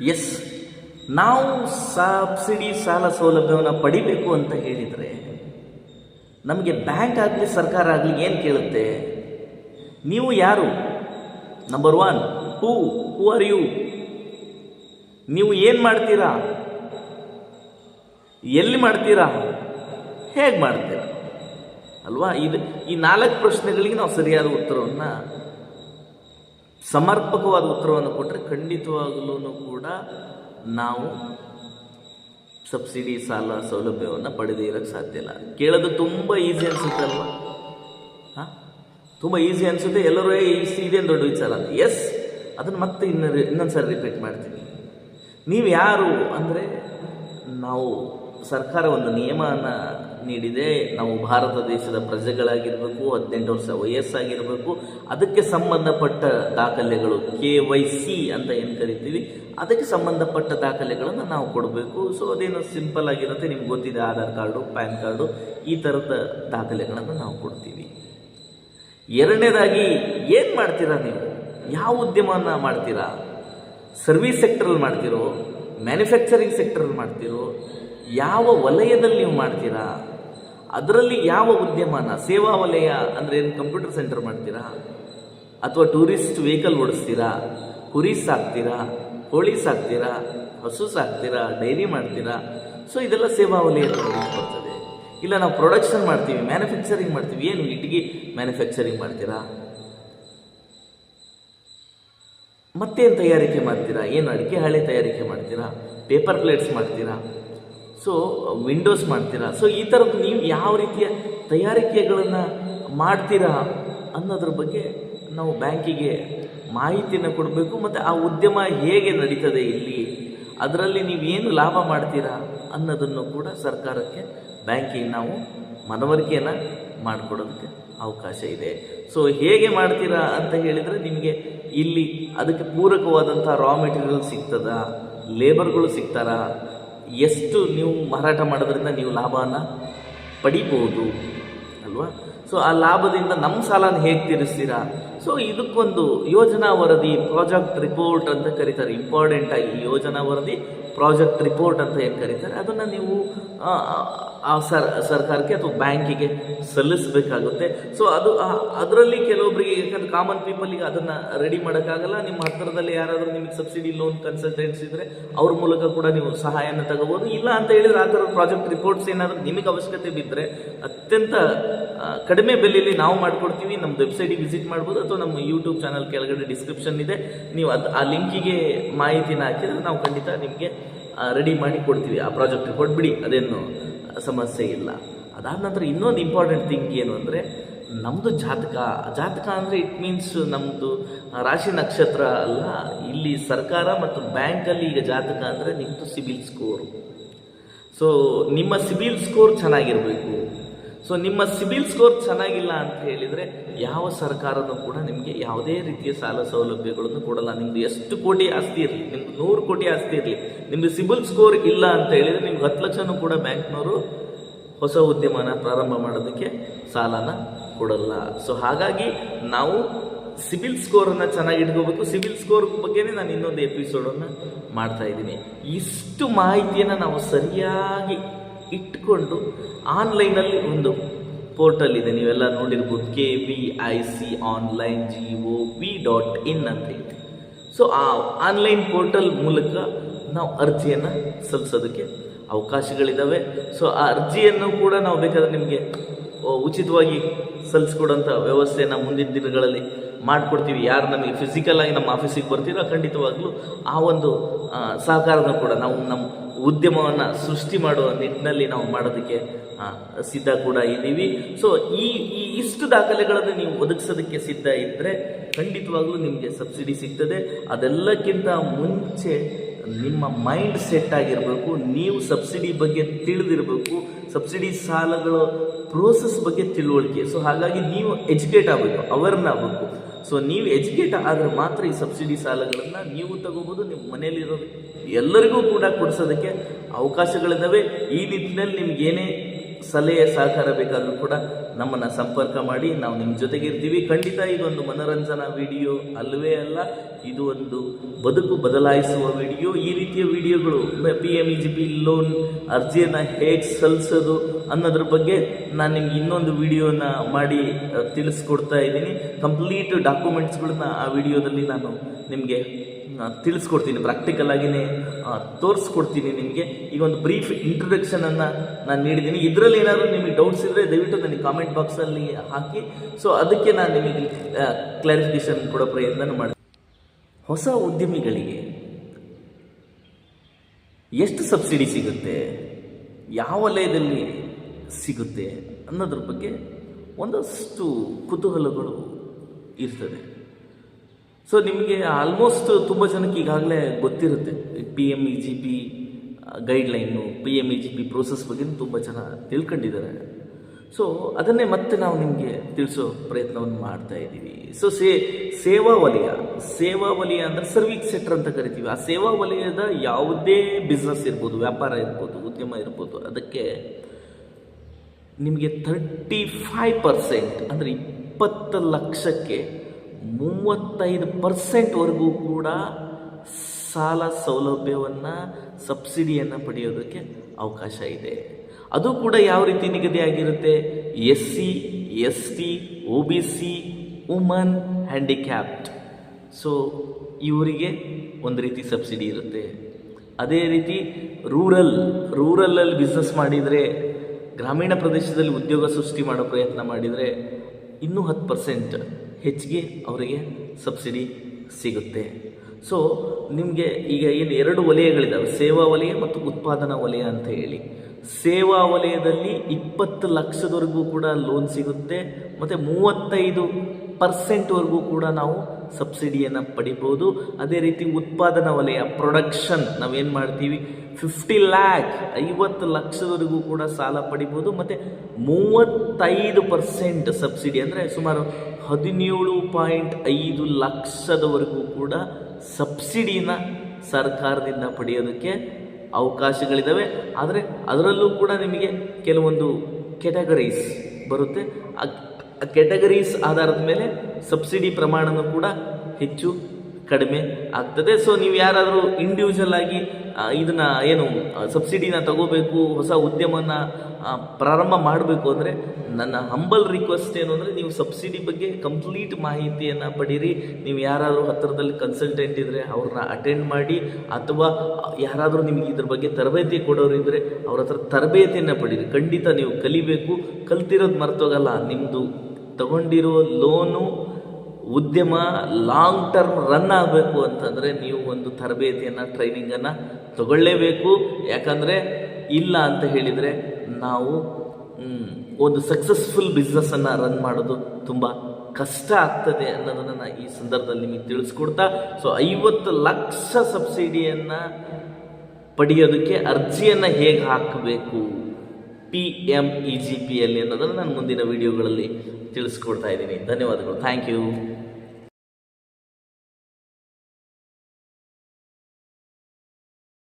S, ನಾವು subsidy ಸಾಲ ಸೌಲಭ್ಯವನ್ನು ಪಡಿಬೇಕು ಅಂತ ಹೇಳಿದರೆ ನಮಗೆ ಬ್ಯಾಂಕ್ ಆಗಲಿ ಸರ್ಕಾರ ಆಗಲಿ ಏನು ಕೇಳುತ್ತೆ? ನೀವು ಯಾರು? Number one who who are you ನೀವು ಏನು ಮಾಡ್ತೀರಾ? ಎಲ್ಲಿ ಮಾಡ್ತೀರಾ? ಹೇಗೆ ಮಾಡ್ತೀರಾ? ಅಲ್ವಾ? ಇದು ಈ ನಾಲ್ಕು ಪ್ರಶ್ನೆಗಳಿಗೆ ನಾವು ಸರಿಯಾದ ಉತ್ತರವನ್ನು ಸಮರ್ಪಕವಾದ ಉತ್ತರವನ್ನು ಕೊಟ್ಟರೆ ಖಂಡಿತವಾಗಲೂ ಕೂಡ ನಾವು ಸಬ್ಸಿಡಿ ಸಾಲ ಸೌಲಭ್ಯವನ್ನು ಪಡೆದೇ ಇರೋಕ್ಕೆ ಸಾಧ್ಯ ಇಲ್ಲ. ಕೇಳೋದು ತುಂಬ ಈಸಿ ಅನಿಸುತ್ತೆ ಅಲ್ವಾ? ಹಾಂ? ತುಂಬ ಈಸಿ ಅನಿಸುತ್ತೆ. ಎಲ್ಲರೂ ಈಸಿ ಇದೇನು ದೊಡ್ಡ ವಿಚಾರ? ಎಸ್ ಅದನ್ನು ಮತ್ತೆ ಇನ್ನು ಇನ್ನೊಂದು ಸಾರಿ ರಿಪೀಟ್ ಮಾಡ್ತೀನಿ. ನೀವು ಯಾರು ಅಂದರೆ ನಾವು ಸರ್ಕಾರ ಒಂದು ನಿಯಮವನ್ನು ನೀಡಿದೆ. ನಾವು ಭಾರತ ದೇಶದ ಪ್ರಜೆಗಳಾಗಿರಬೇಕು, ಹದಿನೆಂಟು ವರ್ಷ ವಯಸ್ಸಾಗಿರಬೇಕು. ಅದಕ್ಕೆ ಸಂಬಂಧಪಟ್ಟ ದಾಖಲೆಗಳು ಕೆ ವೈ ಸಿ ಅಂತ ಏನು ಕರಿತೀವಿ, ಅದಕ್ಕೆ ಸಂಬಂಧಪಟ್ಟ ದಾಖಲೆಗಳನ್ನು ನಾವು ಕೊಡಬೇಕು. ಸೊ ಅದೇನು ಸಿಂಪಲ್ ಆಗಿರುತ್ತೆ. ನಿಮ್ಗೆ ಗೊತ್ತಿದೆ, ಆಧಾರ್ ಕಾರ್ಡು, ಪ್ಯಾನ್ ಕಾರ್ಡು, ಈ ಥರದ ದಾಖಲೆಗಳನ್ನು ನಾವು ಕೊಡ್ತೀವಿ. ಎರಡನೇದಾಗಿ, ಏನು ಮಾಡ್ತೀರಾ ನೀವು? ಯಾವ ಉದ್ಯಮನ ಮಾಡ್ತೀರಾ? ಸರ್ವಿಸ್ ಸೆಕ್ಟ್ರಲ್ಲಿ ಮಾಡ್ತಿರೋ, ಮ್ಯಾನುಫ್ಯಾಕ್ಚರಿಂಗ್ ಸೆಕ್ಟ್ರಲ್ಲಿ ಮಾಡ್ತಿರೋ, ಯಾವ ವಲಯದಲ್ಲಿ ನೀವು ಮಾಡ್ತೀರಾ? ಅದರಲ್ಲಿ ಯಾವ ಉದ್ಯಮನ, ಸೇವಾ ವಲಯ ಅಂದರೆ ಏನು ಕಂಪ್ಯೂಟರ್ ಸೆಂಟರ್ ಮಾಡ್ತೀರಾ? ಅಥವಾ ಟೂರಿಸ್ಟ್ ವೆಹಿಕಲ್ ಓಡಿಸ್ತೀರಾ? ಕುರಿ ಸಾಕ್ತೀರಾ? ಕೋಳಿ ಸಾಕ್ತೀರಾ? ಹಸು ಸಾಕ್ತೀರಾ? ಡೈರಿ ಮಾಡ್ತೀರಾ? ಸೊ ಇದೆಲ್ಲ ಸೇವಾ ವಲಯ ಬರ್ತದೆ. ಇಲ್ಲ, ನಾವು ಪ್ರೊಡಕ್ಷನ್ ಮಾಡ್ತೀವಿ ಮ್ಯಾನುಫ್ಯಾಕ್ಚರಿಂಗ್ ಮಾಡ್ತೀವಿ. ಏನು ಇಟ್ಟಿಗೆ ಮ್ಯಾನುಫ್ಯಾಕ್ಚರಿಂಗ್ ಮಾಡ್ತೀರಾ? ಮತ್ತೇನು ತಯಾರಿಕೆ ಮಾಡ್ತೀರಾ? ಏನು ಅಡಿಕೆ, ಹಾಳೆ ತಯಾರಿಕೆ ಮಾಡ್ತೀರಾ? ಪೇಪರ್ ಪ್ಲೇಟ್ಸ್ ಮಾಡ್ತೀರಾ? ಸೊ ವಿಂಡೋಸ್ ಮಾಡ್ತೀರಾ? ಸೊ ಈ ಥರದ್ದು ನೀವು ಯಾವ ರೀತಿಯ ತಯಾರಿಕೆಗಳನ್ನು ಮಾಡ್ತೀರಾ ಅನ್ನೋದ್ರ ಬಗ್ಗೆ ನಾವು ಬ್ಯಾಂಕಿಗೆ ಮಾಹಿತಿಯನ್ನು ಕೊಡಬೇಕು, ಮತ್ತು ಆ ಉದ್ಯಮ ಹೇಗೆ ನಡೀತದೆ ಇಲ್ಲಿ? ಅದರಲ್ಲಿ ನೀವೇನು ಲಾಭ ಮಾಡ್ತೀರಾ ಅನ್ನೋದನ್ನು ಕೂಡ ಸರ್ಕಾರಕ್ಕೆ, ಬ್ಯಾಂಕಿಗೆ ನಾವು ಮನವರಿಕೆಯನ್ನು ಮಾಡಿಕೊಡೋದಕ್ಕೆ ಅವಕಾಶ ಇದೆ. ಸೊ ಹೇಗೆ ಮಾಡ್ತೀರಾ ಅಂತ ಹೇಳಿದರೆ ನಿಮಗೆ ಇಲ್ಲಿ ಅದಕ್ಕೆ ಪೂರಕವಾದಂಥ ರಾ ಮೆಟೀರಿಯಲ್ ಸಿಗ್ತದಾ? ಲೇಬರ್ಗಳು ಸಿಗ್ತಾರಾ? ಎಷ್ಟು ನೀವು ಮಾರಾಟ ಮಾಡೋದ್ರಿಂದ ನೀವು ಲಾಭನ ಪಡಿಬೋದು ಅಲ್ವಾ? ಸೊ ಆ ಲಾಭದಿಂದ ನಮ್ಮ ಸಾಲನ ಹೇಗೆ ತೀರಿಸ್ತೀರಾ? ಸೊ ಇದಕ್ಕೊಂದು ಯೋಜನಾ ವರದಿ, ಪ್ರಾಜೆಕ್ಟ್ ರಿಪೋರ್ಟ್ ಅಂತ ಕರೀತಾರೆ. ಇಂಪಾರ್ಟೆಂಟ್ ಆಗಿ ಯೋಜನಾ ವರದಿ, ಪ್ರಾಜೆಕ್ಟ್ ರಿಪೋರ್ಟ್ ಅಂತ ಏನು ಕರೀತಾರೆ? ಅದನ್ನು ನೀವು ಆ, ಸರ್ ಸರ್ಕಾರಕ್ಕೆ ಅಥವಾ ಬ್ಯಾಂಕಿಗೆ ಸಲ್ಲಿಸಬೇಕಾಗುತ್ತೆ. ಸೊ ಅದು ಅದರಲ್ಲಿ ಕೆಲವೊಬ್ಬರಿಗೆ ಯಾಕಂದ್ರೆ ಕಾಮನ್ ಪೀಪಲಿಗೆ ಅದನ್ನು ರೆಡಿ ಮಾಡೋಕ್ಕಾಗಲ್ಲ. ನಿಮ್ಮ ಹತ್ತಿರದಲ್ಲಿ ಯಾರಾದರೂ ನಿಮಗೆ ಸಬ್ಸಿಡಿ ಲೋನ್ ಕನ್ಸಲ್ಟೆಂಟ್ಸ್ ಇದ್ದರೆ ಅವ್ರ ಮೂಲಕ ಕೂಡ ನೀವು ಸಹಾಯನ ತಗೋಬೋದು. ಇಲ್ಲ ಅಂತ ಹೇಳಿದ್ರೆ ಆ ಥರ ಪ್ರಾಜೆಕ್ಟ್ ರಿಪೋರ್ಟ್ಸ್ ಏನಾದರೂ ನಿಮಗೆ ಅವಶ್ಯಕತೆ ಬಿದ್ದರೆ ಅತ್ಯಂತ ಕಡಿಮೆ ಬೆಲೆಯಲ್ಲಿ ನಾವು ಮಾಡಿಕೊಡ್ತೀವಿ. ನಮ್ಮ ವೆಬ್ಸೈಟಿಗೆ ವಿಸಿಟ್ ಮಾಡ್ಬೋದು ಅಥವಾ ನಮ್ಮ ಯೂಟ್ಯೂಬ್ ಚಾನಲ್ ಕೆಳಗಡೆ ಡಿಸ್ಕ್ರಿಪ್ಷನ್ ಇದೆ. ನೀವು ಅದು ಆ ಲಿಂಕಿಗೆ ಮಾಹಿತಿನ ಹಾಕಿದರೆ ನಾವು ಖಂಡಿತ ನಿಮಗೆ ರೆಡಿ ಮಾಡಿ ಕೊಡ್ತೀವಿ ಆ ಪ್ರಾಜೆಕ್ಟ್ ರಿಪೋರ್ಟ್ ಬಿಡಿ ಅದೇನು ಸಮಸ್ಯೆ ಇಲ್ಲ. ಅದಾದ ನಂತರ ಇನ್ನೊಂದು ಇಂಪಾರ್ಟೆಂಟ್ ಥಿಂಗ್ ಏನು ಅಂದರೆ ನಮ್ಮದು ಜಾತಕ ಜಾತಕ ಅಂದರೆ ಇಟ್ ಮೀನ್ಸ್ ನಮ್ಮದು ರಾಶಿ ನಕ್ಷತ್ರ ಅಲ್ಲ, ಇಲ್ಲಿ ಸರ್ಕಾರ ಮತ್ತು ಬ್ಯಾಂಕಲ್ಲಿ ಈಗ ಜಾತಕ ಅಂದರೆ ನಿಮ್ಮದು ಸಿಬಿಲ್ ಸ್ಕೋರು ಸೊ ನಿಮ್ಮ ಸಿಬಿಲ್ ಸ್ಕೋರ್ ಚೆನ್ನಾಗಿರಬೇಕು. ಸೊ ನಿಮ್ಮ ಸಿಬಿಲ್ ಸ್ಕೋರ್ ಚೆನ್ನಾಗಿಲ್ಲ ಅಂತ ಹೇಳಿದರೆ ಯಾವ ಸರ್ಕಾರನೂ ಕೂಡ ನಿಮಗೆ ಯಾವುದೇ ರೀತಿಯ ಸಾಲ ಸೌಲಭ್ಯಗಳನ್ನು ಕೊಡಲ್ಲ. ನಿಮ್ದು ಎಷ್ಟು ಕೋಟಿ ಆಸ್ತಿ ಇರಲಿ, ನಿಮ್ದು ನೂರು ಕೋಟಿ ಆಸ್ತಿ ಇರಲಿ ನಿಮ್ಮದು ಸಿಬಿಲ್ ಸ್ಕೋರ್ ಇಲ್ಲ ಅಂತ ಹೇಳಿದರೆ ನಿಮ್ಗೆ ಹತ್ತು ಲಕ್ಷನೂ ಕೂಡ ಬ್ಯಾಂಕ್ನವರು ಹೊಸ ಉದ್ಯಮನ ಪ್ರಾರಂಭ ಮಾಡೋದಕ್ಕೆ ಸಾಲನ ಕೊಡಲ್ಲ. ಸೊ ಹಾಗಾಗಿ ನಾವು ಸಿಬಿಲ್ ಸ್ಕೋರನ್ನು ಚೆನ್ನಾಗಿ ಇಟ್ಕೋಬೇಕು. ಸಿಬಿಲ್ ಸ್ಕೋರ್ ಬಗ್ಗೆನೇ ನಾನು ಇನ್ನೊಂದು ಎಪಿಸೋಡನ್ನು ಮಾಡ್ತಾ ಇದ್ದೀನಿ. ಇಷ್ಟು ಮಾಹಿತಿಯನ್ನು ನಾವು ಸರಿಯಾಗಿ ಇಟ್ಕೊಂಡು ಆನ್ಲೈನಲ್ಲಿ ಒಂದು ಪೋರ್ಟಲ್ ಇದೆ. ನೀವೆಲ್ಲ ನೋಡಿರ್ಬೋದು K V I C online G O V dot in ಅಂತ ಇದೆ. ಸೊ ಆ ಆನ್ಲೈನ್ ಪೋರ್ಟಲ್ ಮೂಲಕ ನಾವು ಅರ್ಜಿಯನ್ನು ಸಲ್ಲಿಸೋದಕ್ಕೆ ಅವಕಾಶಗಳಿದ್ದಾವೆ ಸೊ ಆ ಅರ್ಜಿಯನ್ನು ಕೂಡ ನಾವು ಬೇಕಾದರೆ ನಿಮಗೆ ಉಚಿತವಾಗಿ ಸಲ್ಲಿಸ್ಕೊಡೋಂಥ ವ್ಯವಸ್ಥೆನ ಮುಂದಿನ ದಿನಗಳಲ್ಲಿ ಮಾಡಿಕೊಡ್ತೀವಿ. ಯಾರು ನಮಗೆ ಫಿಸಿಕಲ್ ಆಗಿ ನಮ್ಮ ಆಫೀಸಿಗೆ ಬರ್ತೀರೋ ಖಂಡಿತವಾಗ್ಲೂ ಆ ಒಂದು ಸಹಕಾರನ ಕೂಡ ನಾವು ನಮ್ಮ ಉದ್ಯಮವನ್ನು ಸೃಷ್ಟಿ ಮಾಡುವ ನಿಟ್ಟಿನಲ್ಲಿ ನಾವು ಮಾಡೋದಕ್ಕೆ ಸಿದ್ಧ ಕೂಡ ಇದ್ದೀವಿ. ಸೊ ಈ ಈ ಇಷ್ಟು ದಾಖಲೆಗಳನ್ನು ನೀವು ಒದಗಿಸೋದಕ್ಕೆ ಸಿದ್ಧ ಇದ್ದರೆ ಖಂಡಿತವಾಗ್ಲೂ ನಿಮಗೆ ಸಬ್ಸಿಡಿ ಸಿಗ್ತದೆ. ಅದೆಲ್ಲಕ್ಕಿಂತ ಮುಂಚೆ ನಿಮ್ಮ ಮೈಂಡ್ ಸೆಟ್ ಆಗಿರಬೇಕು, ನೀವು ಸಬ್ಸಿಡಿ ಬಗ್ಗೆ ತಿಳಿದಿರಬೇಕು, ಸಬ್ಸಿಡಿ ಸಾಲಗಳ ಪ್ರೋಸೆಸ್ ಬಗ್ಗೆ ತಿಳುವಳಿಕೆ. ಸೊ ಹಾಗಾಗಿ ನೀವು ಎಜುಕೇಟ್ ಆಗಬೇಕು, ಅವರ್ನ ಆಗಬೇಕು. ಸೊ ನೀವು ಎಜುಕೇಟ್ ಆದರೆ ಮಾತ್ರ ಈ ಸಬ್ಸಿಡಿ ಸಾಲಗಳನ್ನು ನೀವು ತಗೋಬೋದು, ನಿಮ್ಮ ಮನೆಯಲ್ಲಿರೋದು ಎಲ್ಲರಿಗೂ ಕೂಡ ಕೊಡಿಸೋದಕ್ಕೆ ಅವಕಾಶಗಳಿದ್ದಾವೆ ಈ ನಿಟ್ಟಿನಲ್ಲಿ ನಿಮ್ಗೇನೇ ಸಲಹೆ, ಸಹಕಾರ ಬೇಕಾದರೂ ಕೂಡ ನಮ್ಮನ್ನು ಸಂಪರ್ಕ ಮಾಡಿ, ನಾವು ನಿಮ್ಮ ಜೊತೆಗೆ ಇರ್ತೀವಿ. ಖಂಡಿತ ಇದೊಂದು ಮನೋರಂಜನಾ ವಿಡಿಯೋ ಅಲ್ಲವೇ ಅಲ್ಲ, ಇದು ಒಂದು ಬದುಕು ಬದಲಾಯಿಸುವ ವಿಡಿಯೋ. ಈ ರೀತಿಯ ವಿಡಿಯೋಗಳು P M E G P loan ಅರ್ಜಿಯನ್ನು ಹೇಗೆ ಸಲ್ಲಿಸೋದು ಅನ್ನೋದ್ರ ಬಗ್ಗೆ ನಾನು ನಿಮ್ಗೆ ಇನ್ನೊಂದು ವಿಡಿಯೋನ ಮಾಡಿ ತಿಳಿಸ್ಕೊಡ್ತಾ ಇದ್ದೀನಿ. ಕಂಪ್ಲೀಟ್ ಡಾಕ್ಯುಮೆಂಟ್ಸ್ಗಳನ್ನ ಆ ವಿಡಿಯೋದಲ್ಲಿ ನಾನು ನಿಮಗೆ ತಿಳಿಸ್ಕೊಡ್ತೀನಿ. ಪ್ರಾಕ್ಟಿಕಲ್ ಆಗಿನೇ ತೋರಿಸ್ಕೊಡ್ತೀನಿ ನಿಮಗೆ. ಈಗ ಒಂದು ಬ್ರೀಫ್ ಇಂಟ್ರೊಡಕ್ಷನನ್ನು ನಾನು ನೀಡಿದ್ದೀನಿ. ಇದರಲ್ಲಿ ಏನಾದರೂ ನಿಮಗೆ ಡೌಟ್ಸ್ ಇದ್ದರೆ ದಯವಿಟ್ಟು ನನಗೆ ಕಾಮೆಂಟ್ ಬಾಕ್ಸಲ್ಲಿ ಹಾಕಿ. ಸೊ ಅದಕ್ಕೆ ನಾನು ನಿಮಗೆ ಕ್ಲಾರಿಫಿಕೇಶನ್ ಕೊಡೋ ಪ್ರಯತ್ನ ಮಾಡಿ ಹೊಸ ಉದ್ಯಮಿಗಳಿಗೆ ಎಷ್ಟು ಸಬ್ಸಿಡಿ ಸಿಗುತ್ತೆ? ಯಾವ ವಲಯದಲ್ಲಿ ಸಿಗುತ್ತೆ ಅನ್ನೋದ್ರ ಬಗ್ಗೆ ಒಂದಷ್ಟು ಕುತೂಹಲಗಳು ಇರ್ತದೆ. ಸೊ ನಿಮಗೆ ಆಲ್ಮೋಸ್ಟ್ ತುಂಬ ಜನಕ್ಕೆ ಈಗಾಗಲೇ ಗೊತ್ತಿರುತ್ತೆ. P M E G P guideline P M E G P process ಬಗ್ಗೆ ತುಂಬ ಜನ ತಿಳ್ಕೊಂಡಿದ್ದಾರೆ. ಸೊ ಅದನ್ನೇ ಮತ್ತೆ ನಾವು ನಿಮಗೆ ತಿಳಿಸೋ ಪ್ರಯತ್ನವನ್ನು ಮಾಡ್ತಾ ಇದ್ದೀವಿ. ಸೊ ಸೇ ಸೇವಾ ವಲಯ ಸೇವಾ ವಲಯ ಅಂದರೆ ಸರ್ವಿಸ್ ಸೆಕ್ಟರ್ ಅಂತ ಕರಿತೀವಿ. ಆ ಸೇವಾ ವಲಯದ ಯಾವುದೇ ಬಿಸ್ನೆಸ್ ಇರ್ಬೋದು, ವ್ಯಾಪಾರ ಇರ್ಬೋದು, ಉದ್ಯಮ ಇರ್ಬೋದು, ಅದಕ್ಕೆ ನಿಮಗೆ ಥರ್ಟಿ ಫೈವ್ ಪರ್ಸೆಂಟ್ ಅಂದರೆ ಇಪ್ಪತ್ತು ಲಕ್ಷಕ್ಕೆ ಮೂವತ್ತೈದು ಪರ್ಸೆಂಟ್ವರೆಗೂ ಕೂಡ ಸಾಲ ಸೌಲಭ್ಯವನ್ನು, ಸಬ್ಸಿಡಿಯನ್ನು ಪಡೆಯೋದಕ್ಕೆ ಅವಕಾಶ ಇದೆ. ಅದು ಕೂಡ ಯಾವ ರೀತಿ ನಿಗದಿಯಾಗಿರುತ್ತೆ S C, S T O B C, woman handicapped so ಇವರಿಗೆ ಒಂದು ರೀತಿ ಸಬ್ಸಿಡಿ ಇರುತ್ತೆ. ಅದೇ ರೀತಿ ರೂರಲ್, ರೂರಲಲ್ಲಿ ಬಿಸ್ನೆಸ್ ಮಾಡಿದರೆ, ಗ್ರಾಮೀಣ ಪ್ರದೇಶದಲ್ಲಿ ಉದ್ಯೋಗ ಸೃಷ್ಟಿ ಮಾಡೋ ಪ್ರಯತ್ನ ಮಾಡಿದರೆ ಇನ್ನೂ ಹತ್ತು ಪರ್ಸೆಂಟ್ ಹೆಚ್ಚಿಗೆ ಅವರಿಗೆ ಸಬ್ಸಿಡಿ ಸಿಗುತ್ತೆ. ಸೊ ನಿಮಗೆ ಈಗ ಏನು ಎರಡು ವಲಯಗಳಿದ್ದಾವೆ ಸೇವಾ ವಲಯ ಮತ್ತು ಉತ್ಪಾದನಾ ವಲಯ ಅಂತ ಹೇಳಿ. ಸೇವಾ ವಲಯದಲ್ಲಿ ಇಪ್ಪತ್ತು ಲಕ್ಷದವರೆಗೂ ಕೂಡ ಲೋನ್ ಸಿಗುತ್ತೆ. ಮತ್ತು ಮೂವತ್ತೈದು ಪರ್ಸೆಂಟ್ವರೆಗೂ ಕೂಡ ನಾವು ಸಬ್ಸಿಡಿಯನ್ನು ಪಡಿಬೋದು. ಅದೇ ರೀತಿ ಉತ್ಪಾದನಾ ವಲಯ ಪ್ರೊಡಕ್ಷನ್ ನಾವೇನು ಮಾಡ್ತೀವಿ? ಫಿಫ್ಟಿ ಲ್ಯಾಕ್ ಐವತ್ತು ಲಕ್ಷದವರೆಗೂ ಕೂಡ ಸಾಲ ಪಡಿಬೋದು. ಮತ್ತು ಮೂವತ್ತೈದು ಪರ್ಸೆಂಟ್ ಸಬ್ಸಿಡಿ ಅಂದರೆ ಸುಮಾರು ಹದಿನೇಳು ಪಾಯಿಂಟ್ ಐದು ಲಕ್ಷದವರೆಗೂ ಕೂಡ ಸಬ್ಸಿಡಿನ ಸರ್ಕಾರದಿಂದ ಪಡೆಯೋದಕ್ಕೆ ಅವಕಾಶಗಳಿದ್ದಾವೆ ಆದರೆ ಅದರಲ್ಲೂ ಕೂಡ ನಿಮಗೆ ಕೆಲವೊಂದು ಕೆಟಗರೀಸ್ ಬರುತ್ತೆ. ಆ ಕೆಟಗರೀಸ್ ಆಧಾರದ ಮೇಲೆ ಸಬ್ಸಿಡಿ ಪ್ರಮಾಣನೂ ಕೂಡ ಹೆಚ್ಚು ಕಡಿಮೆ ಆಗ್ತದೆ. ಸೊ ನೀವು ಯಾರಾದರೂ ಇಂಡಿವಿಜುವಲ್ ಆಗಿ ಇದನ್ನ ಏನು ಸಬ್ಸಿಡಿನ ತಗೋಬೇಕು, ಹೊಸ ಉದ್ಯಮನ ಪ್ರಾರಂಭ ಮಾಡಬೇಕು ಅಂದರೆ ನನ್ನ ಹಂಬಲ್ ರಿಕ್ವೆಸ್ಟ್ ಏನು ಅಂದರೆ ನೀವು ಸಬ್ಸಿಡಿ ಬಗ್ಗೆ ಕಂಪ್ಲೀಟ್ ಮಾಹಿತಿಯನ್ನು ಪಡೀರಿ. ನೀವು ಯಾರಾದರೂ ಹತ್ತಿರದಲ್ಲಿ ಕನ್ಸಲ್ಟೆಂಟ್ ಇದ್ದರೆ ಅವ್ರನ್ನ ಅಟೆಂಡ್ ಮಾಡಿ, ಅಥವಾ ಯಾರಾದರೂ ನಿಮಗೆ ಇದ್ರ ಬಗ್ಗೆ ತರಬೇತಿ ಕೊಡೋರು ಇದ್ದರೆ ಅವ್ರ ಹತ್ರ ತರಬೇತಿಯನ್ನು ಪಡೀರಿ. ಖಂಡಿತ ನೀವು ಕಲಿಬೇಕು. ಕಲ್ತಿರೋದು ಮರ್ತೋಗಲ್ಲ. ನಿಮ್ಮದು ತಗೊಂಡಿರೋ ಲೋನು ಉದ್ಯಮ ಲಾಂಗ್ ಟರ್ಮ್ ರನ್ ಆಗಬೇಕು ಅಂತಂದರೆ ನೀವು ಒಂದು ತರಬೇತಿಯನ್ನು ಟ್ರೈನಿಂಗನ್ನು ತಗೊಳ್ಳೇಬೇಕು. ಯಾಕಂದರೆ ಇಲ್ಲ ಅಂತ ಹೇಳಿದರೆ ನಾವು ಒಂದು ಸಕ್ಸಸ್ಫುಲ್ ಬಿಸ್ನೆಸ್ಸನ್ನು ರನ್ ಮಾಡೋದು ತುಂಬ ಕಷ್ಟ ಆಗ್ತದೆ ಅನ್ನೋದನ್ನು ನಾನು ಈ ಸಂದರ್ಭದಲ್ಲಿ ನಿಮಗೆ ತಿಳಿಸ್ಕೊಡ್ತಾ ಸೊ ಐವತ್ತು ಲಕ್ಷ ಸಬ್ಸಿಡಿಯನ್ನು ಪಡೆಯೋದಕ್ಕೆ ಅರ್ಜಿಯನ್ನು ಹೇಗೆ ಹಾಕಬೇಕು? ಪಿ ಎಂ ಇ ಜಿ ಪಿಯಲ್ಲಿ ಅನ್ನೋದನ್ನು ನಾನು ಮುಂದಿನ ವಿಡಿಯೋಗಳಲ್ಲಿ ತಿಳಿಸ್ಕೊಡ್ತಾ ಇದ್ದೀನಿ. ಧನ್ಯವಾದಗಳು. Thank you